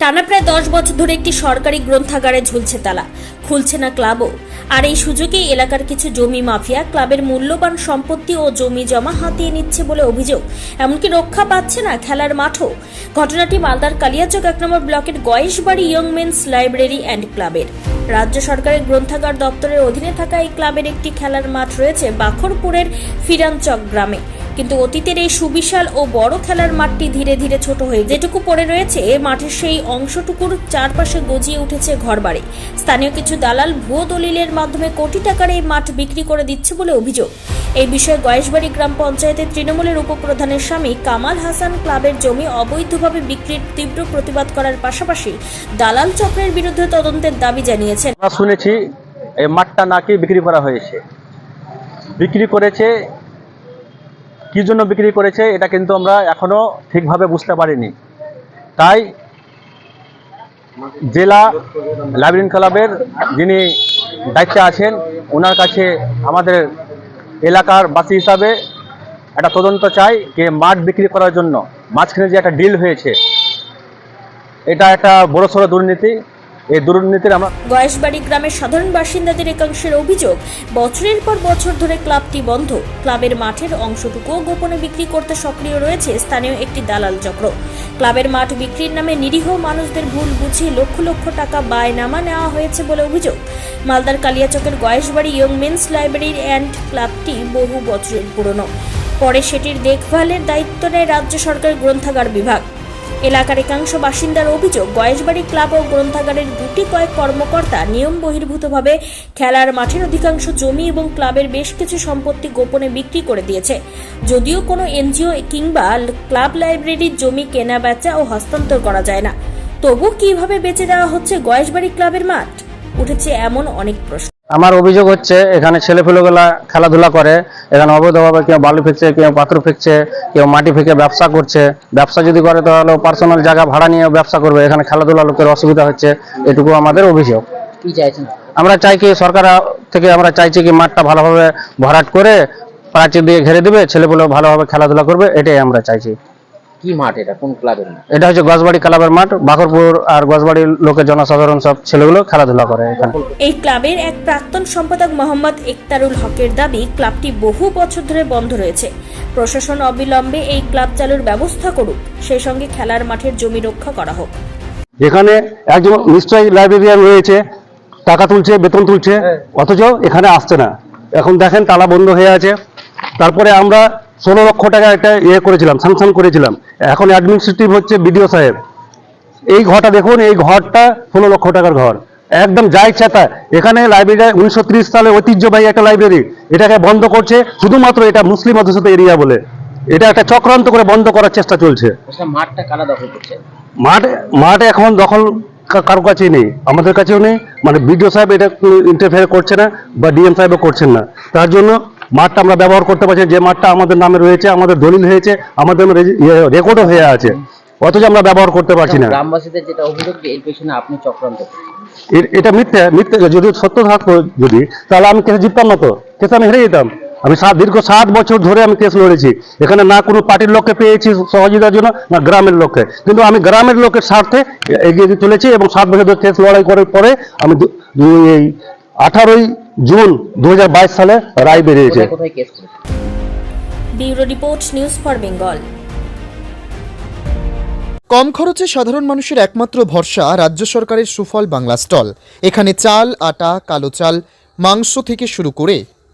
টানা প্রায় দশ বছর ধরে একটি সরকারি গ্রন্থাগারে ঝুলছে তালা। খুলছে না ক্লাবও। আর এই সুযোগেই এলাকার কিছু জমি মাফিয়া ক্লাবের মূল্যবান সম্পত্তি ও জমি জমা হাতিয়ে নিচ্ছে বলে অভিযোগ। এমনকি রক্ষা পাচ্ছে না খেলার মাঠও। ঘটনাটি মালদার কালিয়াচক এক নম্বর ব্লকের Gayeshbari young men's library and ক্লাবের। রাজ্য সরকারের গ্রন্থাগার দপ্তরের অধীনে থাকা এই ক্লাবের একটি খেলার মাঠ রয়েছে বাখরপুরের ফিরানচক গ্রামে। কিন্তু অতীতের এই সুবিশাল ও বড় খেলার মাঠটি ধীরে ধীরে ছোট হয়ে যেটুকু পড়ে রয়েছে মাঠের সেই অংশটুকুর চারপাশে গজিয়ে উঠেছে ঘরবাড়ি। স্থানীয় কিছু দালাল ভুয়ো দলিলের মাধ্যমে কোটি টাকার এই মাঠ বিক্রি করে দিচ্ছে বলে অভিযোগ। এই বিষয়ে গয়েশবাড়ি গ্রাম পঞ্চায়েতের তৃণমূলের উপপ্রধানের স্বামী কামাল হাসান ক্লাবের জমি অবৈধভাবে বিক্রির তীব্র প্রতিবাদ করার পাশাপাশি দালাল চক্রের বিরুদ্ধে তদন্তের দাবি জানিয়েছেন। শুনেছি এই মাঠটা নাকি বিক্রি করা হয়েছে। বিক্রি করেছে কি জন্য বিক্রি করেছে, এটা কিন্তু আমরা এখনও ঠিকভাবে বুঝতে পারিনি। তাই জেলা লাইব্রেরিন ক্লাবের যিনি দায়িত্বে আছেন, ওনার কাছে আমাদের এলাকার বাসী হিসাবে একটা তদন্ত চাই যে মাঠ বিক্রি করার জন্য, মাঝখানে যে একটা ডিল হয়েছে, এটা একটা বড়সড় দুর্নীতি। এই দুর্নীতির আমরা গয়েশবাড়ি গ্রামের সাধারণ বাসিন্দাদের একাংশের অভিযোগ, বছরের পর বছর ধরে ক্লাবটি বন্ধ। ক্লাবের মাঠের অংশটুকুও গোপনে বিক্রি করতে সক্রিয় রয়েছে স্থানীয় একটি দালাল চক্র। ক্লাবের মাঠ বিক্রির নামে নিরীহ মানুষদের ভুল বুঝিয়ে লক্ষ লক্ষ টাকা বায়নামা নেওয়া হয়েছে বলে অভিযোগ। মালদার কালিয়াচকের Gayeshbari young men's library and ক্লাবটি বহু বছরের পুরনো। পরে সেটির দেখভালের দায়িত্ব নেয় রাজ্য সরকার গ্রন্থাগার বিভাগ। এলাকার একাংশ বাসিন্দার অভিযোগ গয়েশবাড়ি ক্লাব ও গ্রন্থাগারের গুটি কয়েক কর্মকর্তা নিয়ম বহির্ভূতভাবে খেলার মাঠের অধিকাংশ জমি এবং ক্লাবের বেশ কিছু সম্পত্তি গোপনে বিক্রি করে দিয়েছে। যদিও কোনো এনজিও কিংবা ক্লাব লাইব্রেরির জমি কেনা, বেচা ও হস্তান্তর করা যায় না। তবু কীভাবে বেচে দেওয়া হচ্ছে গয়েশবাড়ি ক্লাবের মাঠ? উঠেছে এমন অনেক প্রশ্ন। আমার অভিযোগ হচ্ছে এখানে ছেলেপেলেগুলা খেলাধুলা করে এখানে অবৈধভাবে কেউ বালু ফেকছে কেউ পাথর ফেকছে কেউ মাটি ফেকে ব্যবসা করছে। ব্যবসা যদি করে তাহলে পার্সোনাল জায়গা ভাড়া নিয়ে ব্যবসা করবে। এখানে খেলাধুলা লোকের অসুবিধা হচ্ছে এটুকু আমাদের অভিযোগ। কি চাইছেন? আমরা চাই কি সরকার থেকে আমরা চাইছি কি মাঠটা ভালোভাবে ভরাট করে প্রাচীর দিয়ে ঘিরে দিবে ছেলেপুলে ভালোভাবে খেলাধুলা করবে এটাই আমরা চাইছি। কি মাঠ এটা? কোন ক্লাবের মাঠ? এটা হচ্ছে গজবাড়ি ক্লাবের মাঠ বাকরপুর আর গজবাড়ির লোকের জনসাধারণ সব ছেলেগুলো খেলাধুলা করে এখানে। এই ক্লাবের এক প্রাক্তন সম্পাদক মোহাম্মদ একতারুল হকের দাবি ক্লাবটি বহু বছর ধরে বন্ধ রয়েছে। প্রশাসন অবিলম্বে এই ক্লাব চালুর ব্যবস্থা করুক সেই সঙ্গে খেলার মাঠের জমি রক্ষা করা হোক। এখানে একজন নিশ্চয়ই লাইব্রেরিয়ান রয়েছে টাকা তুলছে বেতন তুলছে অথচ এখানে আসছে না। এখন দেখেন তালা বন্ধ হয়ে আছে। তারপরে আমরা ষোলো লক্ষ টাকা একটা ইয়ে করেছিলাম স্যাংশন করেছিলাম। এখন অ্যাডমিনিস্ট্রেটিভ হচ্ছে বিডিও সাহেব। এই ঘরটা দেখুন এই ঘরটা ষোলো লক্ষ টাকার ঘর। একদম যা ইচ্ছা তা। এখানে লাইব্রেরি উনিশশো ত্রিশ সালে ঐতিহ্যবাহী একটা লাইব্রেরি এটাকে বন্ধ করছে শুধুমাত্র এটা মুসলিম অধ্যুষিত এরিয়া বলে। এটা একটা চক্রান্ত করে বন্ধ করার চেষ্টা চলছে। আচ্ছা মাঠটা কারা দখল করছে? মাঠ মাঠ এখন দখল কারও কাছেই নেই। আমাদের কাছেও নেই। মানে বিডিও সাহেব এটা ইন্টারফেয়ার করছে না বা ডিএম সাহেবও করছেন না। তার জন্য মাঠটা আমরা ব্যবহার করতে পারছি যে মাঠটা আমাদের নামে রয়েছে আমাদের দলিল হয়েছে আমাদের রেকর্ডও হয়ে আছে। অথচ আমরা ব্যবহার করতে পারছি না। গ্রামবাসীদের যেটা অভিযোগ এর পেছনে আপনি চক্রান্ত এটা মিথ্যে মিথ্যে যদি সত্য থাকতো যদি তাহলে আমি কেসে জিততাম না তো। কেসে আমি হেরে যেতাম। আমি সাত দীর্ঘ সাত বছর ধরে আমি কেস লড়েছি। এখানে না কোনো পার্টির লোককে পেয়েছি সহযোগিতার জন্য না গ্রামের লোককে। কিন্তু আমি গ্রামের লোকের স্বার্থে এগিয়ে দিয়ে চলেছি এবং সাত বছর ধরে কেস লড়াই করার পরে আমি এই আঠারোই জুন দু সালে রায় বেরিয়েছে। কোথায় কোথায় কেস করেছে? Bureau report news for Bengal. কম খরচে সাধারণ মানুষের একমাত্র ভরসা রাজ্য সরকারের সুফল বাংলা স্টল। এখানে চাল আটা কালো চাল মাংস থেকে শুরু করে